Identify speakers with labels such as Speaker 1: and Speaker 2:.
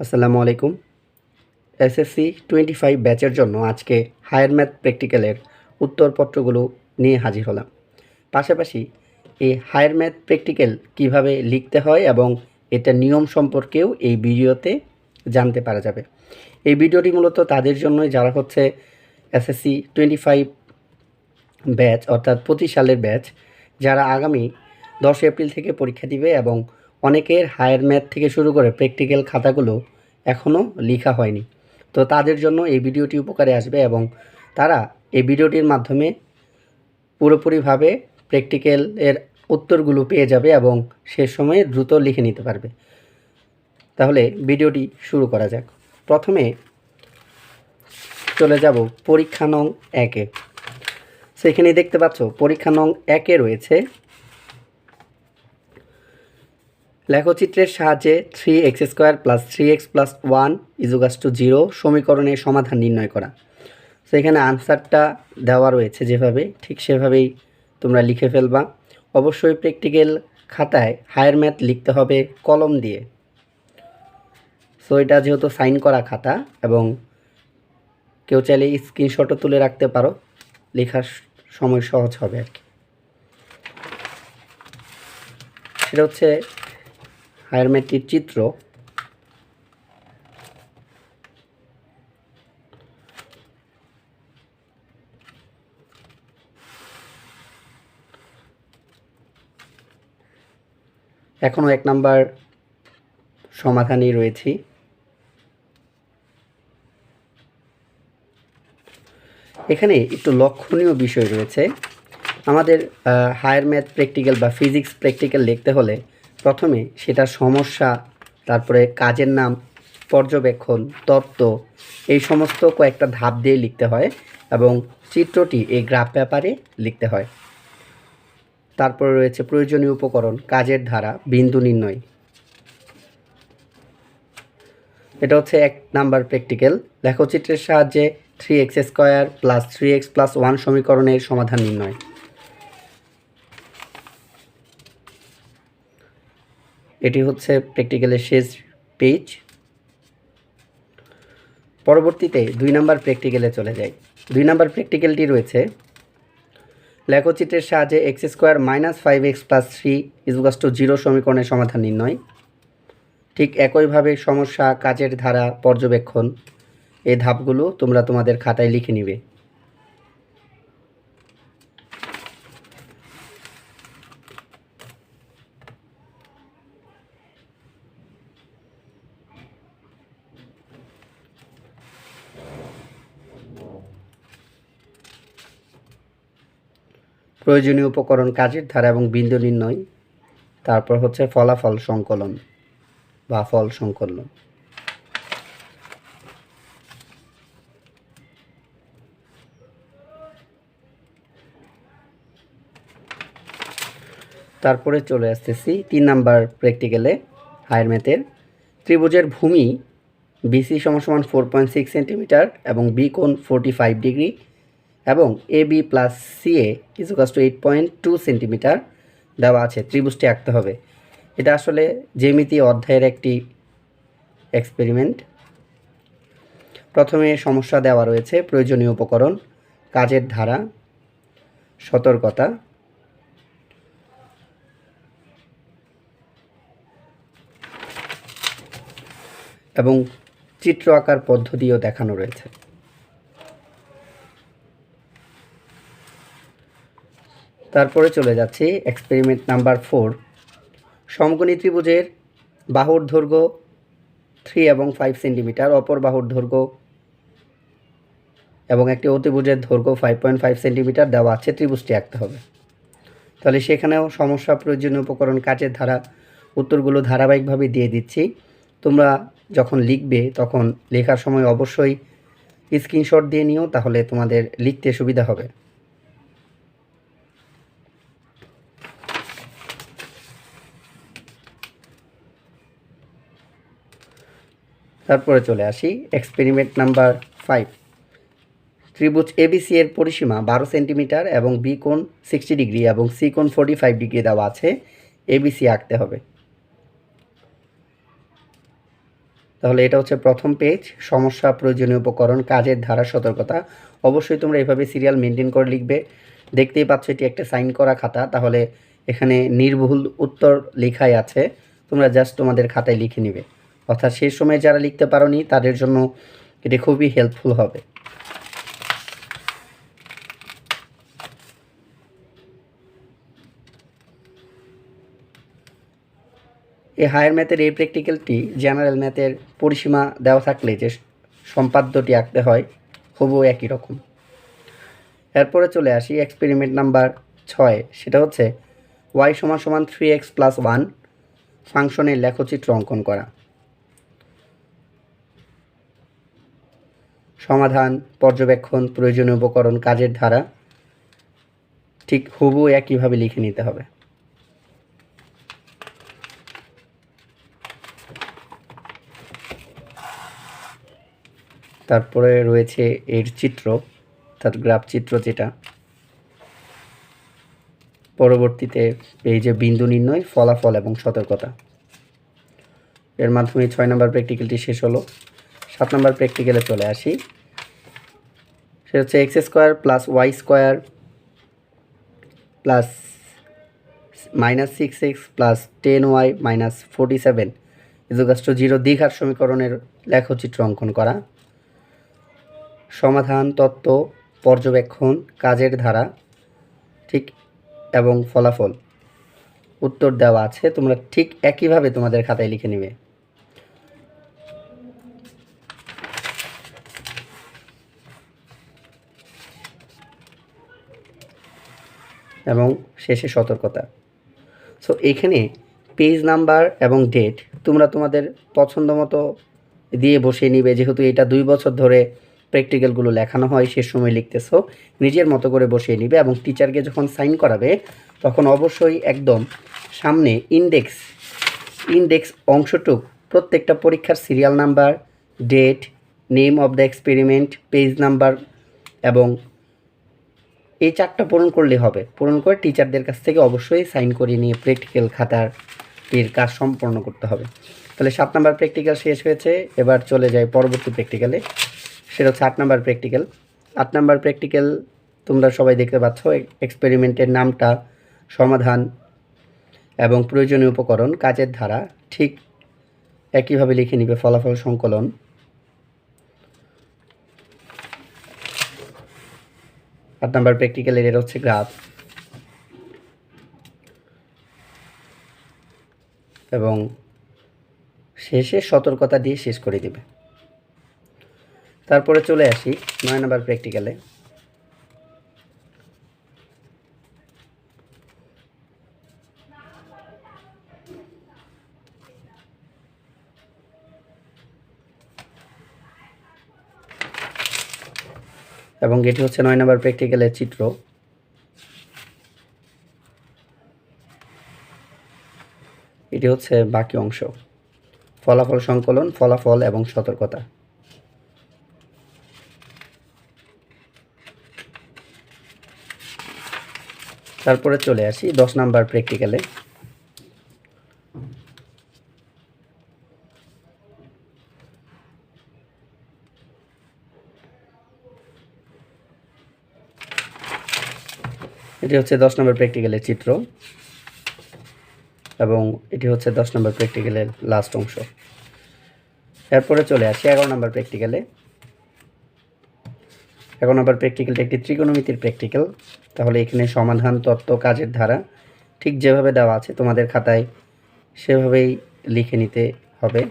Speaker 1: আসসালামু আলাইকুম। SSC twenty five ব্যাচের জন্য আজকে হায়ার ম্যাথ প্র্যাকটিক্যালের উত্তরপত্রগুলো নিয়ে হাজির হলাম। পাশাপাশি এই হায়ার ম্যাথ প্র্যাকটিক্যাল কীভাবে লিখতে হয় এবং এটা নিয়ম সম্পর্কেও এই ভিডিওতে জানতে পারা যাবে। এই ভিডিওটি মূলত তাদের জন্যই, যারা হচ্ছে এসএসসি টোয়েন্টি ফাইভ ব্যাচ অর্থাৎ পঁচিশ সালের ব্যাচ, যারা আগামী দশ এপ্রিল থেকে পরীক্ষা দিবে এবং অনেকের হায়ার ম্যাথ থেকে শুরু করে প্র্যাকটিক্যাল খাতাগুলো এখনও লেখা হয়নি। তো তাদের জন্য এই ভিডিওটি উপকারে আসবে এবং তারা এই ভিডিওটির মাধ্যমে পুরোপুরিভাবে প্র্যাকটিক্যাল এর উত্তরগুলো পেয়ে যাবে এবং শেষ সময়ে দ্রুত লিখে নিতে পারবে। তাহলে ভিডিওটি শুরু করা যাক। প্রথমে চলে যাব পরীক্ষা নং একে। সেখানে দেখতে পাচ্ছ, পরীক্ষা নং একে রয়েছে। লেখচিত্রের সাহায্যে three X square plus three X plus one ইজুগাস two zero সমীকরণের সমাধান নির্ণয় করা। তো এখানে আনসারটা দেওয়া রয়েছে যেভাবে, ঠিক সেভাবেই তোমরা লিখে ফেলবা। অবশ্যই প্র্যাকটিক্যাল খাতায় হায়ার ম্যাথ লিখতে হবে কলম দিয়ে। সো এটা যেহেতু সাইন করা খাতা এবং কেউ চাইলে স্ক্রিনশটও তুলে রাখতে পারো, লেখার সময় সহজ হবে আর কি। সেটা হচ্ছে হায়ার ম্যাথটির চিত্র। এখনও এক নাম্বার সমাধানই রয়েছি। এখানে একটু লক্ষণীয় বিষয় রয়েছে। আমাদের হায়ার ম্যাথ প্র্যাকটিক্যাল বা ফিজিক্স প্র্যাকটিক্যাল লিখতে হলে প্রথমে সেটা সমস্যা, তারপরে কাজের নাম, পর্যবেক্ষণ, তত্ত্ব, এই সমস্ত কয়েকটা ধাপ দিয়ে লিখতে হয় এবং চিত্রটি এই গ্রাফ পেপারে লিখতে হয়। তারপরে রয়েছে প্রয়োজনীয় উপকরণ, কাজের ধারা, বিন্দু নির্ণয়। এটা হচ্ছে এক নাম্বার প্র্যাকটিক্যাল। লেখচিত্রের সাহায্যে three X square plus three X plus one সমীকরণের সমাধান নির্ণয়। এটি হচ্ছে প্র্যাকটিক্যালের শেষ পেজ পরবর্তীতে দুই নাম্বার প্র্যাকটিক্যালে চলে যাই। দুই নাম্বার প্র্যাকটিক্যালটি রয়েছে। লেখচিত্রের সাহায্যে x square minus five x plus three ইজুগাস two zero সমীকরণের সমাধান নির্ণয়। ঠিক একইভাবে সমস্যা, কাজের ধারা, পর্যবেক্ষণ এই ধাপগুলো তোমরা তোমাদের খাতায় লিখে নিবে। প্রয়োজনীয় উপকরণ কাজের ধারা এবং বিন্দু নির্ণয়, তারপর হচ্ছে ফলাফল সংকলন বা ফল সংকলন। তারপরে চলে আসতেছি তিন নাম্বার প্র্যাকটিক্যালে, হায়ার ম্যাথের। ত্রিভুজের ভূমি বিসি সমান ফোর পয়েন্ট সিক্স সেন্টিমিটার এবং বি কোণ ফোরটি ফাইভ ডিগ্রি এবং A B plus C A ইজুকাস to eight point two centimetre দেওয়া আছে, ত্রিভুজটি আঁকতে হবে। এটা আসলে জ্যামিতি অধ্যায়ের একটি এক্সপেরিমেন্ট প্রথমে সমস্যা দেওয়া রয়েছে, প্রয়োজনীয় উপকরণ, কাজের ধারা, সতর্কতা। এবং চিত্র আঁকার পদ্ধতিও দেখানো রয়েছে। তারপরে চলে যাচ্ছি এক্সপেরিমেন্ট নাম্বার ফোর সমকোণী ত্রিভুজের বাহুর দৈর্ঘ্য থ্রি এবং ফাইভ সেন্টিমিটার অপর বাহুর দৈর্ঘ্য এবং একটি অতিভুজের দৈর্ঘ্য ফাইভ পয়েন্ট ফাইভ সেন্টিমিটার দেওয়া আছে, ত্রিভুজটি আঁকতে হবে। তাহলে সেখানেও সমস্যা, প্রয়োজনীয় উপকরণ কাজের ধারা, উত্তরগুলো ধারাবাহিকভাবে দিয়ে দিচ্ছি। তোমরা যখন লিখবে তখন লেখার সময় অবশ্যই স্ক্রিনশট দিয়ে নিও, তাহলে তোমাদের লিখতে সুবিধা হবে। তারপরে চলে আসি এক্সপেরিমেন্ট নাম্বার ফাইভ ত্রিভুজ এবিসি এর পরিসীমা বারো সেন্টিমিটার এবং বি কোণ সিক্সটি ডিগ্রি এবং সি কোণ ফোর্টি ফাইভ ডিগ্রি দেওয়া আছে। এবিসি আঁকতে হবে। তাহলে এটা হচ্ছে প্রথম পেজ সমস্যা, প্রয়োজনীয় উপকরণ, কাজের ধারা, সতর্কতা। অবশ্যই তোমরা এভাবে সিরিয়াল মেনটেন করে লিখবে। দেখতেই পাচ্ছ এটি একটা সাইন করা খাতা। তাহলে এখানে নির্ভুল উত্তর লেখাই আছে। তোমরা জাস্ট তোমাদের খাতায় লিখে নিবে। অর্থাৎ সেই সময় যারা লিখতে পারোনি, তাদের জন্য এটি খুবই হেল্পফুল হবে। এই হায়ার ম্যাথের এই প্র্যাকটিক্যালটি জেনারেল ম্যাথের পরিসীমা দেওয়া থাকলে যে সম্পাদ্যটি আঁকতে হয় হুবহু একই রকম। এরপরে চলে আসি এক্সপেরিমেন্ট নাম্বার ছয়, সেটা হচ্ছে ওয়াই সমান সমান থ্রি এক্স প্লাস ওয়ান ফাংশনের লেখচিত্র অঙ্কন করা। সমাধান, পর্যবেক্ষণ, প্রয়োজনীয় উপকরণ, কাজের ধারা, ঠিক হুবহু একইভাবে লিখে নিতে হবে। তারপরে রয়েছে এর চিত্র, অর্থাৎ গ্রাফ চিত্র যেটা। পরবর্তীতে এই যে বিন্দু নির্ণয়, ফলাফল এবং সতর্কতা। এর মাধ্যমে ছয় নম্বর প্র্যাকটিক্যালটি শেষ হলো। সাত নম্বর প্র্যাকটিক্যালে চলে আসি। সেটা হচ্ছে x square plus y square plus minus six x plus ten y minus forty seven ইজুগাস্ট zero দীঘার সমীকরণের লেখচিত্র অঙ্কন করা। সমাধান, তত্ত্ব, পর্যবেক্ষণ, কাজের ধারা, ঠিক, এবং ফলাফল। উত্তর দেওয়া আছে, তোমরা ঠিক একইভাবে তোমাদের খাতায় লিখে নিবে। এবং শেষে সতর্কতা। সো এখানে পেজ নাম্বার এবং ডেট তোমরা তোমাদের পছন্দ মতো দিয়ে বসিয়ে নিবে। যেহেতু এটা দুই বছর ধরে প্র্যাকটিক্যালগুলো লেখানো হয়, সে সময় লিখতেছো। নিজের মতো করে বসিয়ে নিবে এবং টিচারকে যখন সাইন করাবে, তখন অবশ্যই একদম সামনে ইন্ডেক্স ইন্ডেক্স অংশটুক প্রত্যেকটা পরীক্ষার serial number date name of the experiment page number এবং এই চারটা পূরণ করলে হবে। পূরণ করে টিচারদের কাছ থেকে অবশ্যই সাইন করে নিয়ে প্র্যাকটিক্যাল খাতার এর কাজ সম্পন্ন করতে হবে। তাহলে সাত নাম্বার প্র্যাকটিক্যাল শেষ হয়েছে, এবার চলে যায় পরবর্তী প্র্যাকটিক্যালে সেটা হচ্ছে আট নাম্বার প্র্যাকটিক্যাল আট নাম্বার প্র্যাকটিক্যাল তোমরা সবাই দেখতে পাচ্ছ এক্সপেরিমেন্টের নামটা সমাধান এবং প্রয়োজনীয় উপকরণ কাজের ধারা ঠিক একইভাবে লিখে নিবে, ফলাফল সংকলন। আট নাম্বার প্র্যাকটিক্যালের এর হচ্ছে গ্রাফ। এবং শেষে সতর্কতা দিয়ে শেষ করে দিবে। তারপরে চলে আসি নয় নাম্বার প্র্যাকটিক্যালে এবং এটি হচ্ছে নয় নম্বর প্র্যাকটিক্যালের চিত্র। এটি হচ্ছে বাকি অংশ। ফলাফল সংকলন, ফলাফল এবং সতর্কতা। তারপরে চলে আসি দশ নাম্বার প্র্যাকটিক্যালে এটি হচ্ছে দশ নম্বর প্র্যাকটিক্যালের চিত্র এবং এটি হচ্ছে দশ নম্বর প্র্যাকটিক্যালের লাস্ট অংশ। এরপরে চলে আসি এগারো নম্বর প্র্যাকটিক্যালে এগারো নম্বর প্র্যাকটিক্যালটা একটি ত্রিকোণমিতির প্র্যাকটিক্যাল তাহলে এখানে সমাধান তত্ত্ব কাজের ধারা ঠিক যেভাবে দেওয়া আছে তোমাদের খাতায় সেভাবেই লিখে নিতে হবে।